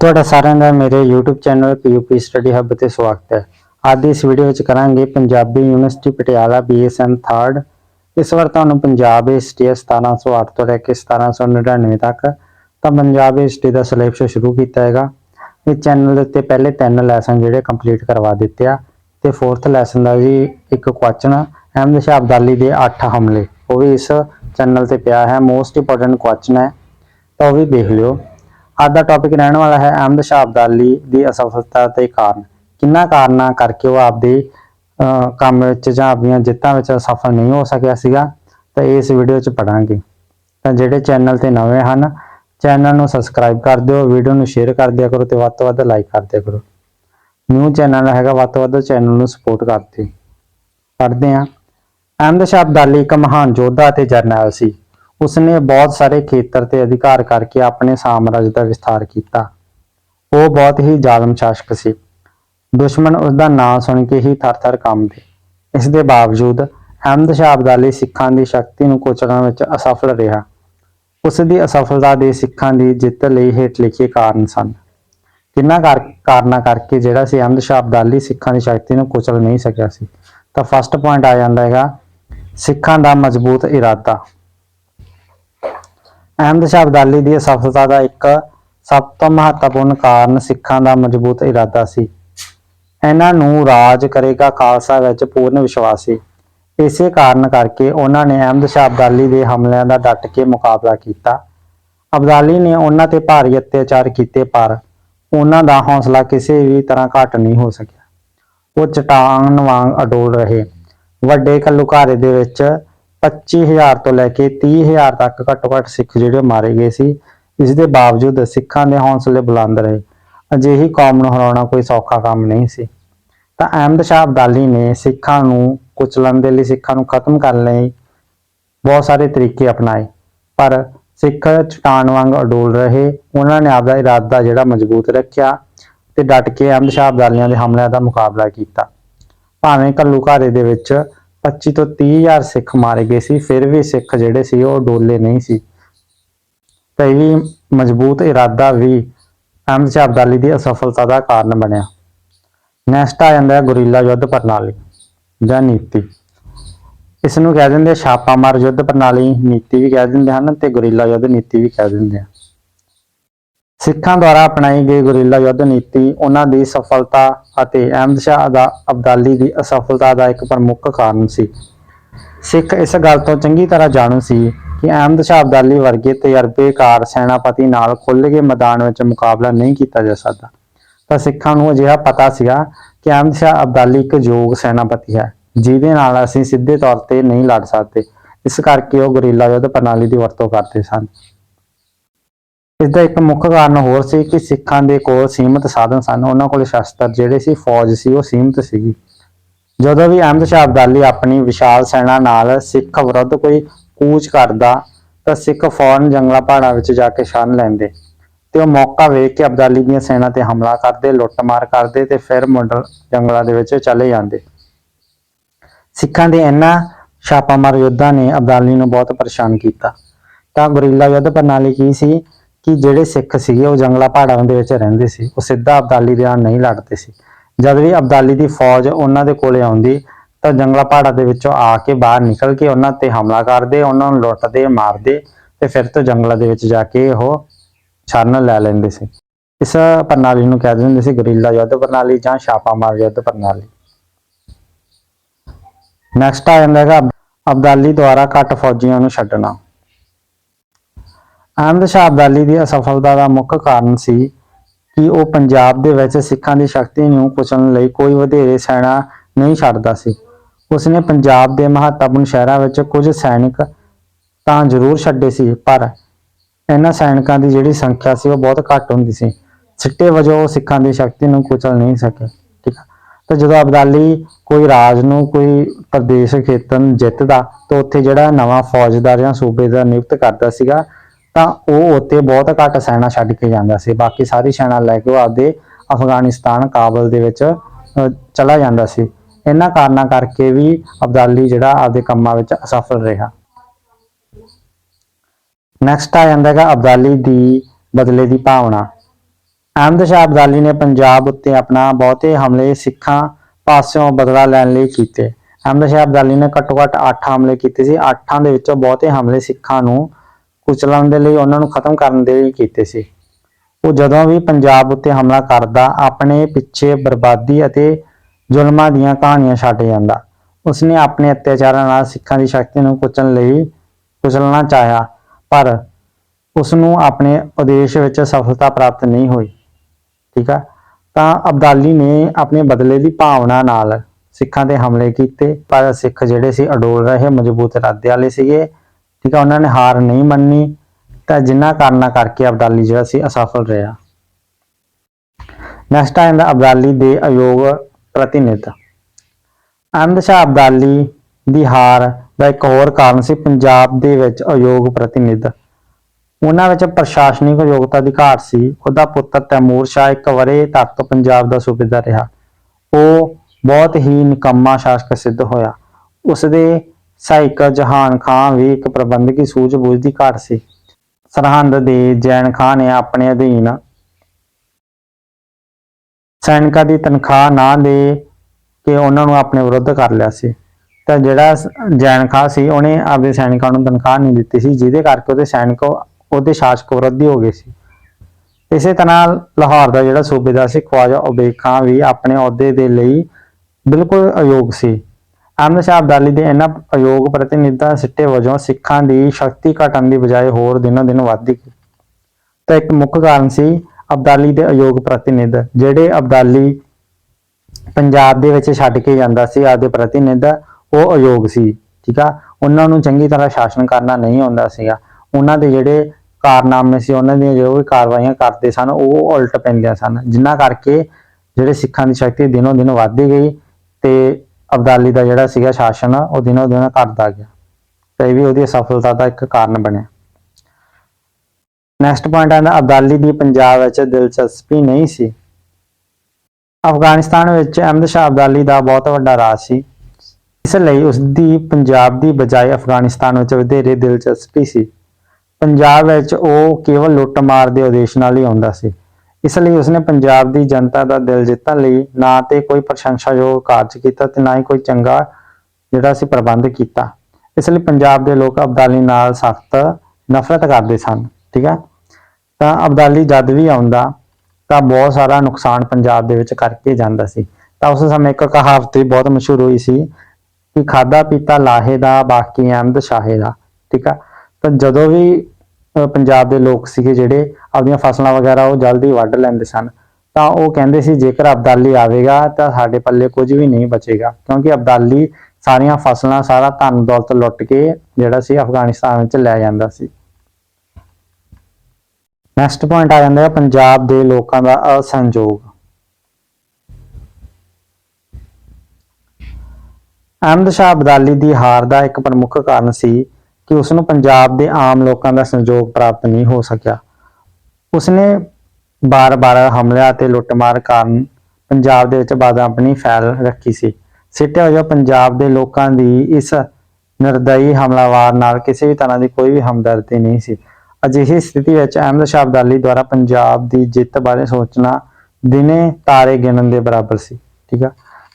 ਤੁਹਾਡਾ ਸਾਰਿਆਂ ਦਾ ਮੇਰੇ YouTube channel PUP study hub ਤੇ ਸਵਾਗਤ ਹੈ। ਅੱਜ ਦੀ ਇਸ ਵੀਡੀਓ ਵਿੱਚ ਕਰਾਂਗੇ Punjabi university Patiala BSN 3rd ਇਸ ਵਾਰ ਤੁਹਾਨੂੰ ਪੰਜਾਬ ਹਿਸਟਰੀ 1708 ਤੋਂ ਲੈ ਕੇ 1799 ਤੱਕ ਤਾਂ ਪੰਜਾਬ ਹਿਸਟਰੀ ਦਾ ਸਿਲੇਬਸ ਸ਼ੁਰੂ ਕੀਤਾ ਹੈਗਾ। ਇਸ ਚੈਨਲ ਦੇ ਉੱਤੇ ਪਹਿਲੇ ਤਿੰਨ ਲੈਸਨ ਜਿਹੜੇ ਕੰਪਲੀਟ ਕਰਵਾ ਦਿੱਤੇ ਆ ਤੇ ਫੋਰਥ ਲੈਸਨ ਦਾ ਜੀ ਇੱਕ ਕੁਐਸਚਨ ਅਹਿਮਦ ਸ਼ਾਹ ਅਬਦਾਲੀ ਦੇ 8 ਹਮਲੇ। ਉਹ ਵੀ ਇਸ ਚੈਨਲ ਤੇ ਪਿਆ ਹੈ ਮੋਸਟ ਇੰਪੋਰਟੈਂਟ ਕੁਐਸਚਨ ਹੈ। ਤਾਂ ਉਹ ਵੀ ਦੇਖ ਲਿਓ। ਅੱਜ ਦਾ ਟੌਪਿਕ ਰਹਿਣ ਵਾਲਾ ਹੈ ਅਹਿਮਦ ਸ਼ਾਹ ਅਬਦਾਲੀ ਦੀ ਅਸਫਲਤਾ ਤੇ ਕਾਰਨ। ਕਿੰਨਾ ਕਾਰਨਾਂ ਕਰਕੇ ਉਹ ਆਪਦੇ ਕੰਮ ਵਿੱਚ ਜਾਂ ਆਪਣੀਆਂ ਜਿੱਤਾਂ ਵਿੱਚ ਸਫਲ ਨਹੀਂ ਹੋ ਸਕਿਆ ਸੀਗਾ? ਤਾਂ ਇਸ ਵੀਡੀਓ 'ਚ ਪੜਾਂਗੇ। ਤਾਂ ਜਿਹੜੇ ਚੈਨਲ ਤੇ ਨਵੇਂ ਹਨ ਚੈਨਲ ਨੂੰ ਸਬਸਕ੍ਰਾਈਬ ਕਰ ਦਿਓ ਵੀਡੀਓ ਨੂੰ ਸ਼ੇਅਰ ਕਰ ਦਿਆ ਕਰੋ ਤੇ ਵੱਧ ਤੋਂ ਵੱਧ ਲਾਈਕ ਕਰ ਦਿਆ ਕਰੋ। ਨਿਊ ਚੈਨਲ ਹੈਗਾ, ਵੱਧ ਤੋਂ ਵੱਧ ਚੈਨਲ ਨੂੰ ਸਪੋਰਟ ਕਰਦੇ ਪੜ੍ਹਦੇ ਹਾਂ। ਅਹਿਮਦ ਸ਼ਾਹ ਅਬਦਾਲੀ ਇੱਕ ਮਹਾਨ ਯੋਧਾ ਅਤੇ ਜਰਨੈਲ ਸੀ। ਉਸਨੇ ਬਹੁਤ ਸਾਰੇ ਖੇਤਰ ਤੇ ਅਧਿਕਾਰ ਕਰਕੇ ਆਪਣੇ ਸਾਮਰਾਜ ਦਾ ਵਿਸਥਾਰ ਕੀਤਾ। ਉਹ ਬਹੁਤ ਹੀ ਜ਼ਾਲਮ ਸ਼ਾਸਕ ਸੀ। ਦੁਸ਼ਮਣ ਉਸ ਦਾ ਨਾਂ ਸੁਣ ਕੇ ਹੀ ਥਰ-ਥਰ ਕੰਬਦੇ ਇਸ ਦੇ ਬਾਵਜੂਦ ਅਹਿਮਦ ਸ਼ਾਹ ਅਬਦਾਲੀ ਸਿੱਖਾਂ ਦੀ ਸ਼ਕਤੀ ਨੂੰ ਕੁਚਲਣ ਵਿੱਚ ਅਸਫਲ ਰਿਹਾ। ਉਸ ਦੀ ਅਸਫਲਤਾ ਦੇ ਸਿੱਖਾਂ ਦੀ ਜਿੱਤ ਲਈ ਹੇਠ ਲਿਖੇ ਕਾਰਨ ਸਨ। ਕਿੰਨਾ ਕਾਰ- ਕਾਰਨਾਂ ਕਰਕੇ ਜਿਹੜਾ ਸੀ ਅਹਿਮਦ ਸ਼ਾਹ ਅਬਦਾਲੀ ਸਿੱਖਾਂ ਦੀ ਸ਼ਕਤੀ ਨੂੰ ਕੁਚਲ ਨਹੀਂ ਸਕਿਆ ਸੀ, ਤਾਂ ਫਸਟ ਪੁਆਇੰਟ ਆ ਜਾਂਦਾ ਹੈਗਾ, ਸਿੱਖਾਂ ਦਾ ਮਜ਼ਬੂਤ ਇਰਾਦਾ। ਅਹਿਮਦ ਸ਼ਾਹ ਅਬਦਾਲੀ ਦੀ ਅਸਫਲਤਾ ਦਾ ਇੱਕ ਸਭ ਤੋਂ ਮਹੱਤਵਪੂਰਨ ਕਾਰਨ ਸਿੱਖਾਂ ਦਾ ਮਜ਼ਬੂਤ ਇਰਾਦਾ ਸੀ। ਇਹਨਾਂ ਨੂੰ ਰਾਜ ਕਰੇਗਾ ਖਾਲਸਾ ਵਿੱਚ ਪੂਰਨ ਵਿਸ਼ਵਾਸ ਸੀ। ਇਸੇ ਕਾਰਨ ਕਰਕੇ ਉਹਨਾਂ ਨੇ ਅਹਿਮਦ ਸ਼ਾਹ ਅਬਦਾਲੀ ਦੇ ਹਮਲਿਆਂ ਦਾ ਡਟ ਕੇ ਮੁਕਾਬਲਾ ਕੀਤਾ। ਅਬਦਾਲੀ ਨੇ ਉਹਨਾਂ ਤੇ ਭਾਰੀ ਅਤਿਆਚਾਰ ਕੀਤੇ, ਪਰ ਉਹਨਾਂ ਦਾ ਹੌਸਲਾ ਕਿਸੇ ਵੀ ਤਰ੍ਹਾਂ ਘਟ ਨਹੀਂ ਹੋ ਸਕਿਆ। ਉਹ ਚਟਾਨ ਵਾਂਗ ਅਡੋਲ ਰਹੇ। ਵੱਡੇ ਘੱਲੂਘਾਰੇ ਦੇ ਵਿੱਚ 25000 ਤੋਂ ਲੈ ਕੇ 30000 ਤੱਕ ਘੱਟੋ-ਘੱਟ ਸਿੱਖ ਜਿਹੜੇ ਮਾਰੇ ਗਏ ਸੀ। ਇਸ ਦੇ ਬਾਵਜੂਦ ਸਿੱਖਾਂ ਦੇ ਹੌਸਲੇ ਬੁਲੰਦ ਰਹੇ। ਅਜਿਹੀ ਕੌਮ ਨੂੰ ਹਰਾਉਣਾ ਕੋਈ ਸੌਖਾ ਕੰਮ ਨਹੀਂ ਸੀ। ਤਾਂ ਅਹਿਮਦ ਸ਼ਾਹ ਅਬਦਾਲੀ ਨੇ ਸਿੱਖਾਂ ਨੂੰ ਕੁਚਲਣ ਦੇ ਲਈ ਸਿੱਖਾਂ ਨੂੰ ਖਤਮ ਕਰਨ ਲਈ ਬਹੁਤ ਸਾਰੇ ਤਰੀਕੇ ਅਪਣਾਏ। ਪਰ ਸਿੱਖ ਚਟਾਨ ਵਾਂਗ ਅਡੋਲ ਰਹੇ। ਉਹਨਾਂ ਨੇ ਆਪਦਾ ਇਰਾਦਾ ਜਿਹੜਾ ਮਜ਼ਬੂਤ ਰੱਖਿਆ ਤੇ ਡਟ ਕੇ ਅਹਿਮਦ ਸ਼ਾਹ ਅਬਦਾਲੀਆਂ ਦੇ ਹਮਲਿਆਂ ਦਾ ਮੁਕਾਬਲਾ ਕੀਤਾ। ਭਾਵੇਂ ਘੱਲੂਘਾਰੇ ਦੇ ਵਿੱਚ 25 ਤੋਂ 30 ਹਜ਼ਾਰ ਸਿੱਖ ਮਾਰੇ ਗਏ ਸੀ, ਫਿਰ ਵੀ ਸਿੱਖ ਜਿਹੜੇ ਸੀ ਉਹ ਡੋਲੇ ਨਹੀਂ ਸੀ। ਕਈ ਮਜ਼ਬੂਤ ਇਰਾਦਾ ਵੀ ਅਹਿਮਦ ਸ਼ਾਹ ਅਬਦਾਲੀ ਦੀ ਅਸਫਲਤਾ ਦਾ ਕਾਰਨ ਬਣਿਆ। ਨੈਕਸਟ ਆ ਜਾਂਦਾ ਹੈ ਗੁਰੀਲਾ ਯੁੱਧ ਪ੍ਰਣਾਲੀ ਜਾਂ ਨੀਤੀ। ਇਸ ਨੂੰ ਕਹਿ ਦਿੰਦੇ ਛਾਪਾਮਾਰ ਯੁੱਧ ਪ੍ਰਣਾਲੀ, ਨੀਤੀ ਵੀ ਕਹਿ ਦਿੰਦੇ ਹਨ ਤੇ ਗੁਰੀਲਾ ਯੁੱਧ ਨੀਤੀ ਵੀ ਕਹਿ ਦਿੰਦੇ ਆ। ਸਿੱਖਾਂ ਦੁਆਰਾ ਅਪਣਾਈ ਗਈ ਗੁਰੀਲਾ ਯੁੱਧ ਨੀਤੀ, ਉਹਨਾਂ ਦੀ ਸਫਲਤਾ ਅਤੇ ਅਹਿਮਦ ਸ਼ਾਹ ਦਾ ਅਬਦਾਲੀ ਦੀ ਅਸਫਲਤਾ ਦਾ ਇੱਕ ਪ੍ਰਮੁੱਖ ਕਾਰਨ ਸੀ। ਸਿੱਖ ਇਸ ਗੱਲ ਤੋਂ ਚੰਗੀ ਤਰ੍ਹਾਂ ਜਾਣੂ ਸੀ ਕਿ ਅਹਿਮਦ ਸ਼ਾਹ ਅਬਦਾਲੀ ਵਰਗੇ ਤਜਰਬੇਕਾਰ ਸੈਨਾਪਤੀ ਨਾਲ ਖੁੱਲ੍ਹ ਕੇ ਮੈਦਾਨ ਵਿੱਚ ਮੁਕਾਬਲਾ ਨਹੀਂ ਕੀਤਾ ਜਾ ਸਕਦਾ। ਤਾਂ ਸਿੱਖਾਂ ਨੂੰ ਅਜਿਹਾ ਪਤਾ ਸੀਗਾ ਕਿ ਅਹਿਮਦ ਸ਼ਾਹ ਅਬਦਾਲੀ ਇੱਕ ਯੋਗ ਸੈਨਾਪਤੀ ਹੈ, ਜਿਹਦੇ ਨਾਲ ਅਸੀਂ ਸਿੱਧੇ ਤੌਰ ਤੇ ਨਹੀਂ ਲੜ ਸਕਦੇ। ਇਸ ਕਰਕੇ ਉਹ ਗੁਰੀਲਾ ਯੁੱਧ ਪ੍ਰਣਾਲੀ ਦੀ ਵਰਤੋਂ ਕਰਦੇ ਸਨ। ਇਸ ਦਾ ਇੱਕ ਮੁੱਖ ਕਾਰਨ ਹੋਰ ਸੀ ਕਿ ਸਿੱਖਾਂ ਦੇ ਕੋਲ ਸੀਮਤ ਸਾਧਨ ਸਨ। ਉਹਨਾਂ ਕੋਲ ਸ਼ਸਤਰ ਜਿਹੜੇ ਸੀ, ਫੌਜ ਸੀ, ਉਹ ਸੀਮਤ ਸੀਗੀ। ਜਦੋਂ ਵੀ ਅਹਿਮਦ ਸ਼ਾਹ ਅਬਦਾਲੀ ਆਪਣੀ ਵਿਸ਼ਾਲ ਸੈਨਾ ਨਾਲ ਸਿੱਖ ਵਿਰੁੱਧ ਕੋਈ ਕੂਚ ਕਰਦਾ, ਤਾਂ ਸਿੱਖ ਫੌਰਨ ਜੰਗਲਾਂ ਪਹਾੜਾਂ ਵਿੱਚ ਜਾ ਕੇ ਸ਼ਰਨ ਲੈਂਦੇ ਤੇ ਉਹ ਮੌਕਾ ਵੇਖ ਕੇ ਅਬਦਾਲੀ ਦੀਆਂ ਸੈਨਾ ਤੇ ਹਮਲਾ ਕਰਦੇ, ਲੁੱਟਮਾਰ ਕਰਦੇ ਤੇ ਫਿਰ ਮੁੰਡਲ ਜੰਗਲਾਂ ਦੇ ਵਿੱਚ ਚਲੇ ਜਾਂਦੇ। ਸਿੱਖਾਂ ਦੇ ਇਹਨਾਂ ਛਾਪਾਮਾਰ ਯੁੱਧਾਂ ਨੇ ਅਬਦਾਲੀ ਨੂੰ ਬਹੁਤ ਪਰੇਸ਼ਾਨ ਕੀਤਾ। ਤਾਂ ਗੁਰੀਲਾ ਯੁੱਧ ਪ੍ਰਣਾਲੀ ਕੀ ਸੀ? ਕਿ ਜਿਹੜੇ ਸਿੱਖ ਸੀਗੇ, ਉਹ ਜੰਗਲਾ ਪਹਾੜਾਂ ਦੇ ਵਿੱਚ ਰਹਿੰਦੇ ਸੀ, ਉਹ ਸਿੱਧਾ ਅਬਦਾਲੀ ਦੇ ਨਾਲ ਨਹੀਂ ਲੜਦੇ ਸੀ। ਜਦ ਵੀ ਅਬਦਾਲੀ ਦੀ ਫੌਜ ਉਹਨਾਂ ਦੇ ਕੋਲੇ ਆਉਂਦੀ, ਤਾਂ ਜੰਗਲਾ ਪਹਾੜਾਂ ਦੇ ਵਿੱਚੋਂ ਆ ਕੇ ਬਾਹਰ ਨਿਕਲ ਕੇ ਉਹਨਾਂ ਤੇ ਹਮਲਾ ਕਰਦੇ, ਉਹਨਾਂ ਨੂੰ ਲੁੱਟਦੇ, ਮਾਰਦੇ ਤੇ ਫਿਰ ਤੋਂ ਜੰਗਲਾਂ ਦੇ ਵਿੱਚ ਜਾ ਕੇ ਉਹ ਛਰਨ ਲੈ ਲੈਂਦੇ ਸੀ। ਇਸ ਪ੍ਰਣਾਲੀ ਨੂੰ ਕਹਿ ਦਿੰਦੇ ਸੀ ਗਰੀਲਾ ਯੁੱਧ ਪ੍ਰਣਾਲੀ ਜਾਂ ਛਾਪਾਮਾਰ ਯੁੱਧ ਪ੍ਰਣਾਲੀ। ਨੈਕਸਟ ਆ ਜਾਂਦਾ ਹੈਗਾ, ਅਬਦਾਲੀ ਦੁਆਰਾ ਘੱਟ ਫੌਜੀਆਂ ਨੂੰ ਛੱਡਣਾ। ਅਹਿਮਦ ਸ਼ਾਹ ਅਬਦਾਲੀ ਦੀ ਅਸਫਲਤਾ ਦਾ ਮੁੱਖ ਕਾਰਨ ਸੀ ਕਿ ਉਹ ਪੰਜਾਬ ਦੇ ਵਿੱਚ ਸਿੱਖਾਂ ਦੀ ਸ਼ਕਤੀ ਨੂੰ ਕੁਚਲਣ ਲਈ ਕੋਈ ਵਧੇਰੇ ਸੈਨਾ ਨਹੀਂ ਛੱਡਦਾ ਸੀ। ਉਸਨੇ ਪੰਜਾਬ ਦੇ ਮਹੱਤਵਪੂਰਨ ਸ਼ਹਿਰਾਂ ਵਿੱਚ ਕੁਝ ਸੈਨਿਕ ਤਾਂ ਜ਼ਰੂਰ ਛੱਡੇ ਸੀ, ਪਰ ਇਹਨਾਂ ਸੈਨਿਕਾਂ ਦੀ ਜਿਹੜੀ ਸੰਖਿਆ ਸੀ ਉਹ ਬਹੁਤ ਘੱਟ ਹੁੰਦੀ ਸੀ। ਸਿੱਟੇ ਵਜੋਂ ਉਹ ਸਿੱਖਾਂ ਦੀ ਸ਼ਕਤੀ ਨੂੰ ਕੁਚਲ ਨਹੀਂ ਸਕੇ, ਠੀਕ ਆ? ਤਾਂ ਜਦੋਂ ਅਬਦਾਲੀ ਕੋਈ ਰਾਜ ਨੂੰ, ਕੋਈ ਪ੍ਰਦੇਸ਼ ਖੇਤਰ ਨੂੰ ਜਿੱਤਦਾ ਤਾਂ ਉੱਥੇ ਜਿਹੜਾ ਨਵਾਂ ਫੌਜਦਾਰ ਜਾਂ ਸੂਬੇਦਾਰ ਨਿਯੁਕਤ ਕਰਦਾ ਸੀਗਾ ਤਾਂ ਉਹ ਉੱਤੇ ਬਹੁਤ ਘੱਟ ਸੈਨਾ ਛੱਡ ਕੇ ਜਾਂਦਾ ਸੀ। ਬਾਕੀ ਸਾਰੀ ਸੈਨਾ ਲੈ ਕੇ ਉਹ ਆਪਦੇ ਅਫਗਾਨਿਸਤਾਨ ਕਾਬਲ ਦੇ ਵਿੱਚ ਚਲਾ ਜਾਂਦਾ ਸੀ। ਇਹਨਾਂ ਕਾਰਨਾਂ ਕਰਕੇ ਵੀ ਅਬਦਾਲੀ ਜਿਹੜਾ ਆਪਦੇ ਕੰਮਾਂ ਵਿੱਚ ਅਸਫਲ ਰਿਹਾ। ਨੈਕਸਟ ਆ ਜਾਂਦਾ ਹੈਗਾ ਅਬਦਾਲੀ ਦੀ ਬਦਲੇ ਦੀ ਭਾਵਨਾ। ਅਹਿਮਦ ਸ਼ਾਹ ਅਬਦਾਲੀ ਨੇ ਪੰਜਾਬ ਉੱਤੇ ਆਪਣਾ ਬਹੁਤੇ ਹਮਲੇ ਸਿੱਖਾਂ ਪਾਸਿਓਂ ਬਦਲਾ ਲੈਣ ਲਈ ਕੀਤੇ। ਅਹਿਮਦ ਸ਼ਾਹ ਅਬਦਾਲੀ ਨੇ ਘੱਟੋ ਘੱਟ 8 ਹਮਲੇ ਕੀਤੇ ਸੀ। 8ਾਂ ਦੇ ਵਿੱਚੋਂ ਬਹੁਤੇ ਹਮਲੇ ਸਿੱਖਾਂ ਨੂੰ ਕੁਚਲਣ ਦੇ ਲਈ ਉਹਨਾਂ ਨੂੰ ਖਤਮ ਕਰਨ ਦੇ ਲਈ ਕੀਤੇ ਸੀ। ਉਹ ਜਦੋਂ ਵੀ ਪੰਜਾਬ ਉੱਤੇ ਹਮਲਾ ਕਰਦਾ, ਆਪਣੇ ਪਿੱਛੇ ਬਰਬਾਦੀ ਅਤੇ ਜ਼ੁਲਮਾਂ ਦੀਆਂ ਕਹਾਣੀਆਂ ਛੱਡ ਜਾਂਦਾ। ਉਸਨੇ ਆਪਣੇ ਅਤਿਆਚਾਰਾਂ ਨਾਲ ਸਿੱਖਾਂ ਦੀ ਸ਼ਕਤੀ ਨੂੰ ਕੁਚਲਣ ਲਈ ਕੁਚਲਣਾ ਚਾਹਿਆ, ਪਰ ਉਸ ਨੂੰ ਆਪਣੇ ਉਦੇਸ਼ ਵਿੱਚ ਸਫਲਤਾ ਪ੍ਰਾਪਤ ਨਹੀਂ ਹੋਈ। ਠੀਕ ਆ? ਤਾਂ ਅਬਦਾਲੀ ਨੇ ਆਪਣੇ ਬਦਲੇ ਦੀ ਭਾਵਨਾ ਨਾਲ ਸਿੱਖਾਂ ਤੇ ਹਮਲੇ ਕੀਤੇ, ਪਰ ਸਿੱਖ ਜਿਹੜੇ ਸੀ ਅਡੋਲ ਰਹੇ, ਮਜ਼ਬੂਤ ਇਰਾਦੇ ਵਾਲੇ ਸੀਗੇ। ਠੀਕ ਆ, ਉਹਨਾਂ ਨੇ ਹਾਰ ਨਹੀਂ ਮੰਨੀ, ਤਾਂ ਜਿੰਨਾ ਕਾਰਨਾਂ ਕਰਕੇ ਅਬਦਾਲੀ ਜਿਹੜਾ ਸੀ ਅਸਫਲ ਰਿਹਾ। ਨੈਕਸਟ ਆਇੰਦਾ ਅਬਦਾਲੀ ਦੇ ਅਯੋਗ ਪ੍ਰਤੀਨਿਧ। ਅਹਿਮਦ ਸ਼ਾਹ ਅਬਦਾਲੀ ਦੀ ਹਾਰ ਦਾ ਇੱਕ ਹੋਰ ਕਾਰਨ ਸੀ ਪੰਜਾਬ ਦੇ ਵਿੱਚ ਅਯੋਗ ਪ੍ਰਤੀਨਿਧ। ਉਹਨਾਂ ਵਿੱਚ ਪ੍ਰਸ਼ਾਸਨਿਕ ਯੋਗਤਾ ਦੀ ਘਾਟ ਸੀ। ਉਹਦਾ ਪੁੱਤਰ ਤੈਮੂਰ ਸ਼ਾਹ ਇੱਕ ਵਰੇ ਤੱਕ ਪੰਜਾਬ ਦਾ ਸੂਬੇਦਾਰ ਰਿਹਾ। ਉਹ ਬਹੁਤ ਹੀ ਨਿਕੰਮਾ ਸ਼ਾਸਕ ਸਿੱਧ ਹੋਇਆ। ਉਸ ਦੇ ਸਹਾਇਕ ਜਹਾਨ ਖਾਨ ਵੀ ਇੱਕ ਪ੍ਰਬੰਧਕੀ ਸੂਝ-ਬੂਝ ਦੀ ਘਾਟ ਸੀ। ਸਰਹੰਦ ਦੇ ਜੈਨ ਖਾਨ ਨੇ ਆਪਣੇ ਅਧੀਨ ਸੈਨਿਕਾਂ ਦੀ ਤਨਖਾਹ ਨਾ ਦੇ ਕੇ ਉਹਨਾਂ ਨੂੰ ਆਪਣੇ ਵਿਰੁੱਧ ਕਰ ਲਿਆ ਸੀ। ਤਾਂ ਜਿਹੜਾ ਜੈਨ ਖਾਨ ਸੀ, ਉਹਨੇ ਆਪਦੇ ਸੈਨਿਕਾਂ ਨੂੰ ਤਨਖਾਹ ਨਹੀਂ ਦਿੱਤੀ ਸੀ, ਜਿਹਦੇ ਕਰਕੇ ਉਹਦੇ ਸੈਨਿਕ ਉਹਦੇ ਸ਼ਾਸਕ ਵਿਰੋਧੀ ਹੋ ਗਏ ਸੀ। ਇਸੇ ਤਰ੍ਹਾਂ ਲਾਹੌਰ ਦਾ ਜਿਹੜਾ ਸੂਬੇਦਾਰ ਸੀ ਖਵਾਜਾ ਉਬੇਦ ਖਾਨ ਵੀ ਆਪਣੇ ਅਹੁਦੇ ਦੇ ਲਈ ਬਿਲਕੁਲ ਅਯੋਗ ਸੀ। ਅਹਿਮਦ ਸ਼ਾਹ ਅਬਦਾਲੀ ਦੇ ਇਹਨਾਂ ਅਯੋਗ ਪ੍ਰਤੀਨਿਧਾਂ ਸਿੱਟੇ ਵਜੋਂ ਸਿੱਖਾਂ ਦੀ ਸ਼ਕਤੀ ਘਟਣ ਦੀ ਬਜਾਏ ਹੋਰ ਦਿਨੋਂ ਦਿਨ ਵੱਧਦੀ ਗਈ। ਤਾਂ ਇੱਕ ਮੁੱਖ ਕਾਰਨ ਸੀ ਅਬਦਾਲੀ ਦੇ ਅਯੋਗ ਪ੍ਰਤੀਨਿਧ, ਜਿਹੜੇ ਅਬਦਾਲੀ ਪੰਜਾਬ ਦੇ ਵਿੱਚ ਛੱਡ ਕੇ ਜਾਂਦਾ ਸੀ, ਆਪਦੇ ਪ੍ਰਤੀਨਿਧ ਉਹ ਅਯੋਗ ਸੀ, ਠੀਕ ਆ? ਉਹਨਾਂ ਨੂੰ ਚੰਗੀ ਤਰ੍ਹਾਂ ਸ਼ਾਸਨ ਕਰਨਾ ਨਹੀਂ ਆਉਂਦਾ ਸੀਗਾ। ਉਹਨਾਂ ਦੇ ਜਿਹੜੇ ਕਾਰਨਾਮੇ ਸੀ, ਉਹਨਾਂ ਦੀਆਂ ਜੋ ਵੀ ਕਾਰਵਾਈਆਂ ਕਰਦੇ ਸਨ, ਉਹ ਉਲਟ ਪੈਂਦੀਆਂ ਸਨ। ਜਿਨ੍ਹਾਂ ਕਰਕੇ ਜਿਹੜੇ ਸਿੱਖਾਂ ਦੀ ਸ਼ਕਤੀ ਦਿਨੋਂ ਦਿਨ ਵੱਧਦੀ ਗਈ ਤੇ ਅਬਦਾਲੀ ਦਾ ਜਿਹੜਾ ਸੀਗਾ ਸ਼ਾਸਨ, ਉਹ ਦਿਨੋਂ ਦਿਨ ਘਟਦਾ ਗਿਆ ਤੇ ਵੀ ਉਹਦੀ ਅਸਫਲਤਾ ਦਾ ਇੱਕ ਕਾਰਨ ਬਣਿਆ। ਨੈਕਸਟ ਪੁਆਇੰਟ ਆਂਦਾ ਅਬਦਾਲੀ ਦੀ ਪੰਜਾਬ ਵਿੱਚ ਦਿਲਚਸਪੀ ਨਹੀਂ ਸੀ। ਅਫਗਾਨਿਸਤਾਨ ਵਿੱਚ ਅਹਿਮਦ ਸ਼ਾਹ ਅਬਦਾਲੀ ਦਾ ਬਹੁਤ ਵੱਡਾ ਰਾਜ ਸੀ। ਇਸ ਲਈ ਉਸ ਦੀ ਪੰਜਾਬ ਦੀ ਬਜਾਏ ਅਫਗਾਨਿਸਤਾਨ ਵਿੱਚ ਵਧੇਰੇ ਦਿਲਚਸਪੀ ਸੀ। ਪੰਜਾਬ ਵਿੱਚ ਉਹ ਕੇਵਲ ਲੁੱਟ-ਮਾਰ ਦੇ ਉਦੇਸ਼ ਨਾਲ ਹੀ ਆਉਂਦਾ ਸੀ। ਇਸ ਲਈ ਉਸਨੇ ਪੰਜਾਬ ਦੀ ਜਨਤਾ ਦਾ ਦਿਲ ਜਿੱਤਣ ਲਈ ਨਾ ਤੇ ਕੋਈ ਪ੍ਰਸ਼ੰਸਾਯੋਗ ਕਾਰਜ ਕੀਤਾ ਤੇ ਨਾ ਹੀ ਕੋਈ ਚੰਗਾ ਜਿਹੜਾ ਸੀ ਪ੍ਰਬੰਧ ਕੀਤਾ। ਇਸ ਲਈ ਪੰਜਾਬ ਦੇ ਲੋਕ ਅਬਦਾਲੀ ਨਾਲ ਸਖਤ ਨਫ਼ਰਤ ਕਰਦੇ ਸਨ, ਠੀਕ ਹੈ? ਤਾਂ ਅਬਦਾਲੀ ਜਦ ਵੀ ਆਉਂਦਾ ਤਾਂ ਬਹੁਤ ਸਾਰਾ ਨੁਕਸਾਨ ਪੰਜਾਬ ਦੇ ਵਿੱਚ ਕਰਕੇ ਜਾਂਦਾ ਸੀ। ਤਾਂ ਉਸ ਸਮੇਂ ਇੱਕ ਕਹਾਵਤ ਬਹੁਤ ਮਸ਼ਹੂਰ ਹੋਈ ਸੀ ਕਿ ਖਾਦਾ ਪੀਤਾ ਲਾਹੇ ਦਾ, ਬਾਕੀ ਅਹਿਮਦ ਸ਼ਾਹੇ ਦਾ, ਠੀਕ ਆ ਤਾਂ ਜਦੋਂ ਵੀ ਪੰਜਾਬ ਦੇ ਲੋਕ ਸੀਗੇ ਜਿਹੜੇ ਆਪਣੀਆਂ ਫਸਲਾਂ ਵਗੈਰਾ ਉਹ ਜਲਦੀ ਵੱਢ ਲੈਂਦੇ ਸਨ। ਤਾਂ ਉਹ ਕਹਿੰਦੇ ਸੀ, ਜੇਕਰ ਅਬਦਾਲੀ ਆਵੇਗਾ ਤਾਂ ਸਾਡੇ ਪੱਲੇ ਕੁਝ ਵੀ ਨਹੀਂ ਬਚੇਗਾ, ਕਿਉਂਕਿ ਅਬਦਾਲੀ ਸਾਰੀਆਂ ਫਸਲਾਂ, ਸਾਰਾ ਧਨ ਦੌਲਤ ਲੁੱਟ ਕੇ ਜਿਹੜਾ ਸੀ ਅਫਗਾਨਿਸਤਾਨ ਵਿੱਚ ਲੈ ਜਾਂਦਾ ਸੀ। ਨੈਕਸਟ ਪੁਆਇੰਟ ਆ ਜਾਂਦਾ ਹੈ, ਪੰਜਾਬ ਦੇ ਲੋਕਾਂ ਦਾ ਅਸੰਜੋਗ ਅਹਿਮਦ ਸ਼ਾਹ ਅਬਦਾਲੀ ਦੀ ਹਾਰ ਦਾ ਇੱਕ ਪ੍ਰਮੁੱਖ ਕਾਰਨ ਸੀ ਕਿ ਉਸ ਨੂੰ ਪੰਜਾਬ ਦੇ ਆਮ ਲੋਕਾਂ ਦਾ ਸੰਯੋਗ ਪ੍ਰਾਪਤ ਨਹੀਂ ਹੋ ਸਕਿਆ। ਉਸਨੇ ਬਾਰ-ਬਾਰ ਹਮਲਿਆਂ ਤੇ ਲੁੱਟਮਾਰ ਕਾਰਨ ਪੰਜਾਬ ਦੇ ਵਿੱਚ ਬਾਦ ਫੈਲ ਰੱਖੀ ਸੀ। ਸਿੱਟੇ ਵਜੋਂ ਪੰਜਾਬ ਦੇ ਲੋਕਾਂ ਦੀ ਇਸ ਨਿਰਦਈ ਹਮਲਾਵਾਰ ਨਾਲ ਕਿਸੇ ਵੀ ਤਰ੍ਹਾਂ ਦੀ ਕੋਈ ਵੀ ਹਮਦਰਦੀ ਨਹੀਂ ਸੀ। ਅਜਿਹੀ ਸਥਿਤੀ ਵਿੱਚ ਅਹਿਮਦ ਸ਼ਾਹ ਅਬਦਾਲੀ ਦੁਆਰਾ ਪੰਜਾਬ ਦੀ ਜਿੱਤ ਬਾਰੇ ਸੋਚਣਾ ਦਿਨੇ ਤਾਰੇ ਗਿਣਨ ਦੇ ਬਰਾਬਰ ਸੀ, ਠੀਕ ਆ?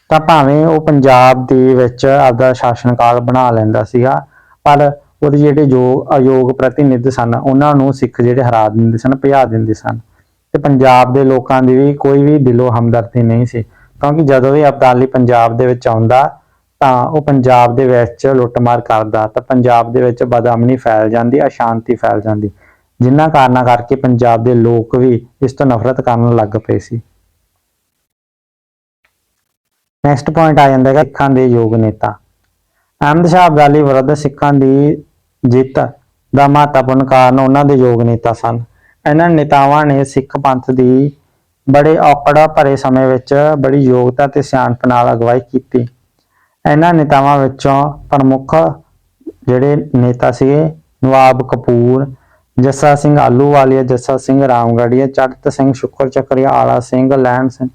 ਤਾਂ ਭਾਵੇਂ ਉਹ ਪੰਜਾਬ ਦੇ ਵਿੱਚ ਆਪਦਾ ਸ਼ਾਸਨ ਕਾਲ ਬਣਾ ਲੈਂਦਾ ਸੀਗਾ, ਪਰ ਉਹਦੇ ਜਿਹੜੇ ਯੋਗ ਅਯੋਗ ਪ੍ਰਤੀਨਿਧ ਸਨ, ਉਹਨਾਂ ਨੂੰ ਸਿੱਖ ਜਿਹੜੇ ਹਰਾ ਦਿੰਦੇ ਸਨ, ਭਜਾ ਦਿੰਦੇ ਸਨ। ਤੇ ਪੰਜਾਬ ਦੇ ਲੋਕਾਂ ਦੀ ਵੀ ਕੋਈ ਵੀ ਦਿਲੋਂ ਹਮਦਰਦੀ ਨਹੀਂ ਸੀ। ਕਿਉਂਕਿ ਜਦੋਂ ਵੀ ਅਬਦਾਲੀ ਪੰਜਾਬ ਦੇ ਵਿੱਚ ਆਉਂਦਾ, ਤਾਂ ਉਹ ਪੰਜਾਬ ਦੇ ਵਿੱਚ ਲੁੱਟਮਾਰ ਕਰਦਾ, ਤਾਂ ਪੰਜਾਬ ਦੇ ਵਿੱਚ ਬਦਅਮਨੀ ਫੈਲ ਜਾਂਦੀ, ਅਸ਼ਾਂਤੀ ਫੈਲ ਜਾਂਦੀ। ਜਿਨ੍ਹਾਂ ਕਾਰਨਾਂ ਕਰਕੇ ਪੰਜਾਬ ਦੇ ਲੋਕ ਵੀ ਇਸ ਤੋਂ ਨਫ਼ਰਤ ਕਰਨ ਲੱਗ ਪਏ ਸੀ। ਨੈਕਸਟ ਪੁਆਇੰਟ ਆ ਜਾਂਦਾ ਹੈ ਸਿੱਖਾਂ ਦੇ ਯੋਗ ਨੇਤਾ। ਅਹਿਮਦ ਸ਼ਾਹ ਅਬਦਾਲੀ ਵਿਰੁੱਧ ਸਿੱਖਾਂ ਦੀ ਜਿੱਤ ਦਾ ਮਹੱਤਵਪੂਰਨ ਕਾਰਨ ਉਹਨਾਂ ਦੇ ਯੋਗ ਨੇਤਾ ਸਨ। ਇਹਨਾਂ ਨੇਤਾਵਾਂ ਨੇ ਸਿੱਖ ਪੰਥ ਦੀ ਬੜੇ ਔਕੜ ਭਰੇ ਸਮੇਂ ਵਿੱਚ ਬੜੀ ਯੋਗਤਾ ਤੇ ਸਿਆਣਪ ਨਾਲ ਅਗਵਾਈ ਕੀਤੀ। ਇਹਨਾਂ ਨੇਤਾਵਾਂ ਵਿੱਚੋਂ ਪ੍ਰਮੁੱਖ ਜਿਹੜੇ ਨੇਤਾ ਸੀਗੇ, ਨਵਾਬ ਕਪੂਰ, ਜੱਸਾ ਸਿੰਘ ਆਲੂਵਾਲੀਆ ਜੱਸਾ ਸਿੰਘ ਰਾਮਗੜੀਆ ਚੜਤ ਸਿੰਘ ਸ਼ੁਕਰ ਚੱਕਰੀਆ, ਆਲਾ ਸਿੰਘ ਲੈਣ ਸਿੰਘ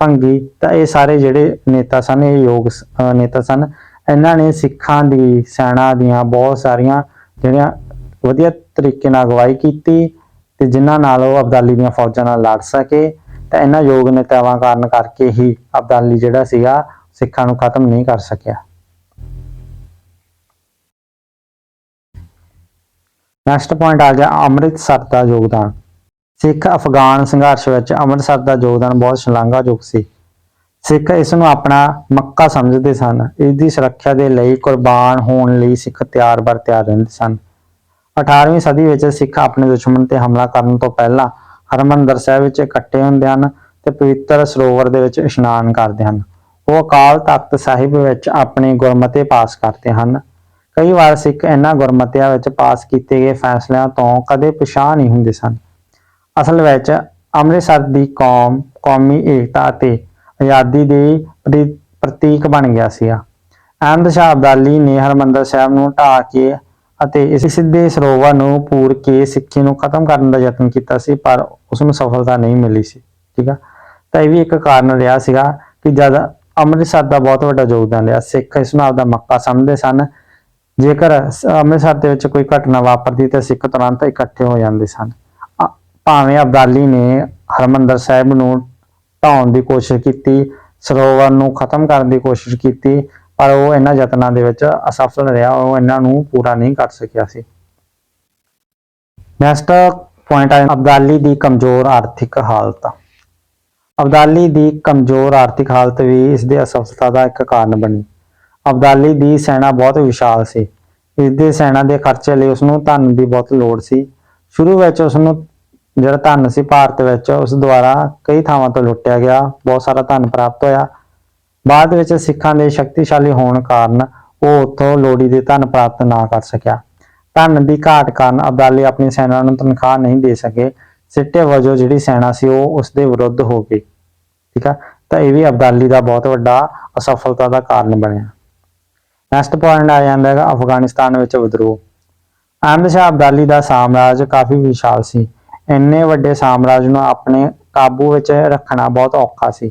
ਭੰਗੀ ਤਾਂ ਇਹ ਸਾਰੇ ਜਿਹੜੇ ਨੇਤਾ ਸਨ, ਇਹ ਯੋਗ ਨੇਤਾ ਸਨ। ਇਹਨਾਂ ਨੇ ਸਿੱਖਾਂ ਦੀ, ਸੈਨਾ ਦੀਆਂ ਬਹੁਤ ਸਾਰੀਆਂ ਜਿਹੜੀਆਂ ਵਧੀਆ ਤਰੀਕੇ ਨਾਲ ਅਗਵਾਈ ਕੀਤੀ ਤੇ ਜਿਨ੍ਹਾਂ ਨਾਲ ਉਹ ਅਬਦਾਲੀ ਦੀਆਂ ਫੌਜਾਂ ਨਾਲ ਲੜ ਸਕੇ, ਤਾਂ ਇਹਨਾਂ ਯੋਗ ਨੇਤਾਵਾਂ ਕਾਰਨ ਕਰਕੇ ਹੀ ਅਬਦਾਲੀ ਜਿਹੜਾ ਸੀਗਾ, ਸਿੱਖਾਂ ਨੂੰ ਖਤਮ ਨਹੀਂ ਕਰ ਸਕਿਆ। ਨੈਕਸਟ ਪੁਆਇੰਟ ਆ ਗਿਆ ਅੰਮ੍ਰਿਤਸਰ ਦਾ ਯੋਗਦਾਨ। ਸਿੱਖ ਅਫਗਾਨ ਸੰਘਰਸ਼ ਵਿੱਚ ਅੰਮ੍ਰਿਤਸਰ ਦਾ ਯੋਗਦਾਨ ਬਹੁਤ ਸ਼ਲਾਘਾਯੋਗ ਸੀ। ਸਿੱਖ ਇਸ ਨੂੰ ਆਪਣਾ ਮੱਕਾ ਸਮਝਦੇ ਸਨ। ਇਸ ਦੀ ਸੁਰੱਖਿਆ ਦੇ ਲਈ ਕੁਰਬਾਨ ਹੋਣ ਲਈ ਸਿੱਖ ਤਿਆਰ ਬਰ ਤਿਆਰ ਰਹਿੰਦੇ ਸਨ। 18ਵੀਂ ਸਦੀ ਵਿੱਚ ਸਿੱਖ ਆਪਣੇ ਦੁਸ਼ਮਣ ਤੇ ਹਮਲਾ ਕਰਨ ਤੋਂ ਪਹਿਲਾਂ ਹਰਮੰਦਰ ਸਾਹਿਬ ਵਿੱਚ ਇਕੱਠੇ ਹੁੰਦੇ ਹਨ ਤੇ ਪਵਿੱਤਰ ਸਰੋਵਰ ਦੇ ਵਿੱਚ ਇਸ਼ਨਾਨ ਕਰਦੇ ਹਨ। ਉਹ ਅਕਾਲ ਤਖਤ ਸਾਹਿਬ ਵਿੱਚ ਆਪਣੇ ਗੁਰਮਤੇ ਪਾਸ ਕਰਦੇ ਹਨ। ਕਈ ਵਾਰ ਸਿੱਖ ਇਹਨਾਂ ਗੁਰਮਤਿਆਂ ਵਿੱਚ ਪਾਸ ਕੀਤੇ ਗਏ ਫੈਸਲਿਆਂ ਤੋਂ ਕਦੇ ਪਛਾਣ ਨਹੀਂ ਹੁੰਦੇ ਸਨ। ਅਸਲ ਵਿੱਚ ਅੰਮ੍ਰਿਤਸਰ ਦੀ ਕੌਮ, ਕੌਮੀ ਏਕਤਾ ਅਤੇ ਆਜ਼ਾਦੀ ਦੇ ਪ੍ਰਤੀਕ ਬਣ ਗਿਆ ਸੀ ਅਹਿਮਦ ਸ਼ਾਹ ਅਬਦਾਲੀ ਨੇ ਹਰਮੰਦਰ ਸਾਹਿਬ ਨੂੰ ਢਾਹ ਕੇ ਅਤੇ ਇਸ ਸਿੱਧੇ ਸਰੋਵਰ ਨੂੰ ਪੂਰ ਕੇ ਸਿੱਖੀ ਨੂੰ ਖਤਮ ਕਰਨ ਦਾ ਯਤਨ ਕੀਤਾ ਸੀ, ਪਰ ਉਸ ਨੂੰ ਸਫਲਤਾ ਨਹੀਂ ਮਿਲੀ ਸੀ, ਠੀਕ ਆ? ਤਾਂ ਇਹ ਵੀ ਇੱਕ ਕਾਰਨ ਰਿਹਾ ਸੀਗਾ ਕਿ ਜਦ ਅੰਮ੍ਰਿਤਸਰ ਦਾ ਬਹੁਤ ਵੱਡਾ ਯੋਗਦਾਨ ਰਿਹਾ, ਸਿੱਖ ਇਸ ਨੂੰ ਆਪਦਾ ਮੱਕਾ ਸਮਝਦੇ ਸਨ। ਜੇਕਰ ਅੰਮ੍ਰਿਤਸਰ ਦੇ ਵਿੱਚ ਕੋਈ ਘਟਨਾ ਵਾਪਰਦੀ ਤਾਂ ਸਿੱਖ ਤੁਰੰਤ ਇਕੱਠੇ ਹੋ ਜਾਂਦੇ ਸਨ। ਭਾਵੇਂ ਅਬਦਾਲੀ ਨੇ ਹਰਮੰਦਰ ਸਾਹਿਬ ਨੂੰ ਢਾਉਣ ਦੀ ਕੋਸ਼ਿਸ਼ ਕੀਤੀ, ਸਰੋਵਰ ਨੂੰ ਖਤਮ ਕਰਨ ਦੀ ਕੋਸ਼ਿਸ਼ ਕੀਤੀ, ਪਰ ਉਹ ਇਹਨਾਂ ਯਤਨਾਂ ਦੇ ਵਿੱਚ ਅਸਫਲ ਰਿਹਾ, ਉਹ ਇਹਨਾਂ ਨੂੰ ਪੂਰਾ ਨਹੀਂ ਕਰ ਸਕਿਆ ਸੀ। ਨੈਕਸਟ ਪੁਆਇੰਟ ਹੈ, ਅਬਦਾਲੀ ਦੀ ਕਮਜ਼ੋਰ ਆਰਥਿਕ ਹਾਲਤ। ਅਬਦਾਲੀ ਦੀ ਕਮਜ਼ੋਰ ਆਰਥਿਕ ਹਾਲਤ ਵੀ ਇਸ ਦੇ ਅਸਫਲਤਾ ਦਾ ਇੱਕ ਕਾਰਨ ਬਣੀ। ਅਬਦਾਲੀ ਦੀ ਸੈਨਾ ਬਹੁਤ ਵਿਸ਼ਾਲ ਸੀ। ਇਸ ਦੇ ਸੈਨਾ ਦੇ ਖਰਚੇ ਲਈ ਉਸ ਨੂੰ ਧਨ ਦੀ ਬਹੁਤ ਲੋੜ ਸੀ। ਸ਼ੁਰੂ ਵਿੱਚ ਉਸ ਨੂੰ ਜਿਹੜਾ ਧਨ ਸੀ ਭਾਰਤ ਵਿੱਚ, ਉਸ ਦੁਆਰਾ ਕਈ ਥਾਵਾਂ ਤੋਂ ਲੁੱਟਿਆ ਗਿਆ, ਬਹੁਤ ਸਾਰਾ ਧਨ ਪ੍ਰਾਪਤ ਹੋਇਆ। ਬਾਅਦ ਵਿੱਚ ਸਿੱਖਾਂ ਦੇ ਸ਼ਕਤੀਸ਼ਾਲੀ ਹੋਣ ਕਾਰਨ ਉਹ ਉੱਥੋਂ ਲੋੜੀ ਦੇ ਧਨ ਪ੍ਰਾਪਤ ਨਾ ਕਰ ਸਕਿਆ। ਧਨ ਦੀ ਘਾਟ ਕਾਰਨ ਅਬਦਾਲੀ ਆਪਣੀ ਸੈਨਾ ਨੂੰ ਤਨਖਾਹ ਨਹੀਂ ਦੇ ਸਕੇ। ਸਿੱਟੇ ਵਜੋਂ ਜਿਹੜੀ ਸੈਨਾ ਸੀ, ਉਹ ਉਸ ਦੇ ਵਿਰੁੱਧ ਹੋ ਗਈ। ਠੀਕ ਆ? ਤਾਂ ਇਹ ਵੀ ਅਬਦਾਲੀ ਦਾ ਬਹੁਤ ਵੱਡਾ ਅਸਫਲਤਾ ਦਾ ਕਾਰਨ ਬਣਿਆ। ਨੈਕਸਟ ਪੁਆਇੰਟ ਆ ਜਾਂਦਾ ਹੈਗਾ, ਅਫਗਾਨਿਸਤਾਨ ਵਿੱਚ ਵਿਦਰੋਹ। ਅਹਿਮਦ ਸ਼ਾਹ ਅਬਦਾਲੀ ਦਾ ਸਾਮਰਾਜ ਕਾਫੀ ਵਿਸ਼ਾਲ ਸੀ। ਇੰਨੇ ਵੱਡੇ ਸਾਮਰਾਜ ਨੂੰ ਆਪਣੇ ਕਾਬੂ ਵਿੱਚ ਰੱਖਣਾ ਬਹੁਤ ਔਖਾ ਸੀ।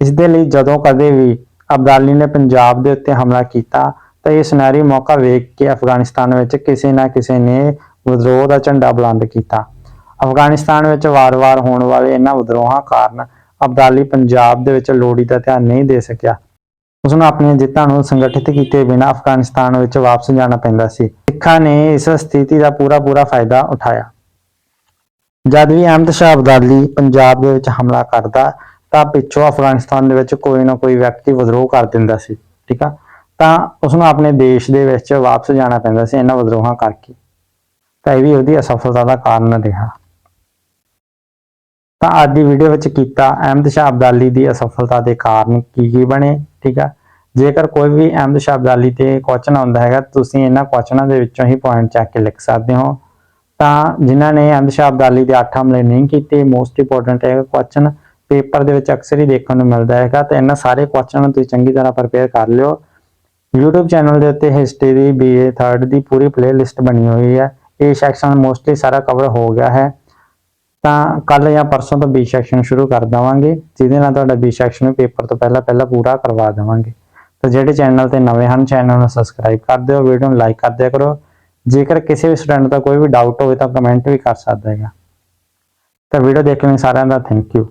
ਇਸ ਦੇ ਲਈ ਜਦੋਂ ਕਦੇ ਵੀ ਅਬਦਾਲੀ ਨੇ ਪੰਜਾਬ ਦੇ ਉੱਤੇ ਹਮਲਾ ਕੀਤਾ, ਤਾਂ ਇਹ ਸੁਨਹਿਰੀ ਮੌਕਾ ਵੇਖ ਕੇ ਅਫਗਾਨਿਸਤਾਨ ਵਿੱਚ ਕਿਸੇ ਨਾ ਕਿਸੇ ਨੇ ਵਿਦਰੋਹ ਦਾ ਝੰਡਾ ਬੁਲੰਦ ਕੀਤਾ। ਅਫਗਾਨਿਸਤਾਨ ਵਿੱਚ ਵਾਰ-ਵਾਰ ਹੋਣ ਵਾਲੇ ਇਹਨਾਂ ਵਿਦਰੋਹਾਂ ਕਾਰਨ ਅਬਦਾਲੀ ਪੰਜਾਬ ਦੇ ਵਿੱਚ ਲੋੜੀ ਦਾ ਧਿਆਨ ਨਹੀਂ ਦੇ ਸਕਿਆ। ਉਸ ਨੂੰ ਆਪਣੀਆਂ ਜਿੱਤਾਂ ਨੂੰ ਸੰਗਠਿਤ ਕੀਤੇ ਬਿਨਾਂ ਅਫਗਾਨਿਸਤਾਨ ਵਿੱਚ ਵਾਪਸ ਜਾਣਾ ਪੈਂਦਾ ਸੀ। ਸਿੱਖਾਂ ਨੇ ਇਸ ਸਥਿਤੀ ਦਾ ਪੂਰਾ ਪੂਰਾ ਫਾਇਦਾ ਉਠਾਇਆ। ਜਦ ਵੀ ਅਹਿਮਦ ਸ਼ਾਹ ਅਬਦਾਲੀ ਪੰਜਾਬ ਦੇ ਵਿੱਚ ਹਮਲਾ ਕਰਦਾ, ਤਾਂ ਪਿੱਛੋਂ ਅਫਗਾਨਿਸਤਾਨ ਦੇ ਵਿੱਚ ਕੋਈ ਨਾ ਕੋਈ ਵਿਅਕਤੀ ਵਿਦਰੋਹ ਕਰ ਦਿੰਦਾ ਸੀ, ਠੀਕ ਆ? ਤਾਂ ਉਸ ਨੂੰ ਆਪਣੇ ਦੇਸ਼ ਦੇ ਵਿੱਚ ਵਾਪਸ ਜਾਣਾ ਪੈਂਦਾ ਸੀ ਇਹਨਾਂ ਵਿਦਰੋਹਾਂ ਕਰਕੇ। ਤਾਂ ਇਹ ਵੀ ਉਹਦੀ ਅਸਫਲਤਾ ਦਾ ਕਾਰਨ ਰਿਹਾ। ਤਾਂ ਅੱਜ ਦੀ ਵੀਡੀਓ ਵਿੱਚ ਕੀਤਾ ਅਹਿਮਦ ਸ਼ਾਹ ਅਬਦਾਲੀ ਦੀ ਅਸਫਲਤਾ ਦੇ ਕਾਰਨ ਕੀ ਕੀ ਬਣੇ, ਠੀਕ ਆ? ਜੇਕਰ ਕੋਈ ਵੀ ਅਹਿਮਦ ਸ਼ਾਹ ਅਬਦਾਲੀ ਤੇ ਕੁਐਸਚਨ ਆਉਂਦਾ ਹੈਗਾ, ਤੁਸੀਂ ਇਹਨਾਂ ਕੁਐਸਚਨਾਂ ਦੇ ਵਿੱਚੋਂ ਹੀ ਪੁਆਇੰਟ ਚੱਕ ਕੇ ਲਿਖ ਸਕਦੇ ਹੋ। ਤਾਂ ਜਿਨ੍ਹਾਂ ਨੇ ਅਹਿਮਦ ਸ਼ਾਹ ਦੇ 8 ਹਮਲੇ ਨਹੀਂ ਕੀਤੇ ਮੋਸਟ ਇੰਪੋਰਟੈਂਟ ਹੈ ਕੁਐਸਚਨ ਪੇਪਰ ਦੇ ਵਿੱਚ ਅਕਸਰ ਹੀ ਦੇਖਣ ਨੂੰ ਮਿਲਦਾ ਹੈਗਾ ਤੇ ਇਹਨਾਂ ਸਾਰੇ ਕੁਐਸਚਨਾਂ ਨੂੰ ਤੁਸੀਂ ਚੰਗੀ ਤਰ੍ਹਾਂ ਪ੍ਰਪੇਅਰ ਕਰ ਲਿਓ। YouTube ਚੈਨਲ ਦੇ ਉੱਤੇ ਹਿਸਟਰੀ ਦੀ BA 3rd ਦੀ ਪੂਰੀ ਪਲੇਲਿਸਟ ਬਣੀ ਹੋਈ ਹੈ। ਇਹ ਸੈਕਸ਼ਨ ਮੋਸਟਲੀ ਸਾਰਾ ਕਵਰ ਹੋ ਗਿਆ ਹੈ। ਤਾਂ ਕੱਲ ਜਾਂ ਪਰਸੋਂ ਤੋਂ B ਸੈਕਸ਼ਨ ਸ਼ੁਰੂ ਕਰ ਦਵਾਂਗੇ, ਜਿਹਦੇ ਨਾਲ ਤੁਹਾਡਾ B ਸੈਕਸ਼ਨ ਵੀ ਪੇਪਰ ਤੋਂ ਪਹਿਲਾਂ ਪਹਿਲਾਂ ਪੂਰਾ ਕਰਵਾ ਦੇਵਾਂਗੇ। ਤਾਂ ਜਿਹੜੇ ਚੈਨਲ ਤੇ ਨਵੇਂ ਹਨ ਚੈਨਲ ਨੂੰ ਸਬਸਕ੍ਰਾਈਬ ਕਰ ਦਿਓ ਵੀਡੀਓ ਨੂੰ ਲਾਈਕ ਕਰ ਦਿਆ ਕਰੋ। ਜੇਕਰ ਕਿਸੇ ਵੀ ਸਟੂਡੈਂਟ ਦਾ ਕੋਈ ਵੀ ਡਾਊਟ ਹੋਵੇ ਤਾਂ ਕਮੈਂਟ ਵੀ ਕਰ ਸਕਦਾ ਹੈਗਾ। ਤਾਂ ਵੀਡੀਓ ਦੇਖਣ ਲਈ ਸਾਰਿਆਂ ਦਾ ਥੈਂਕ ਯੂ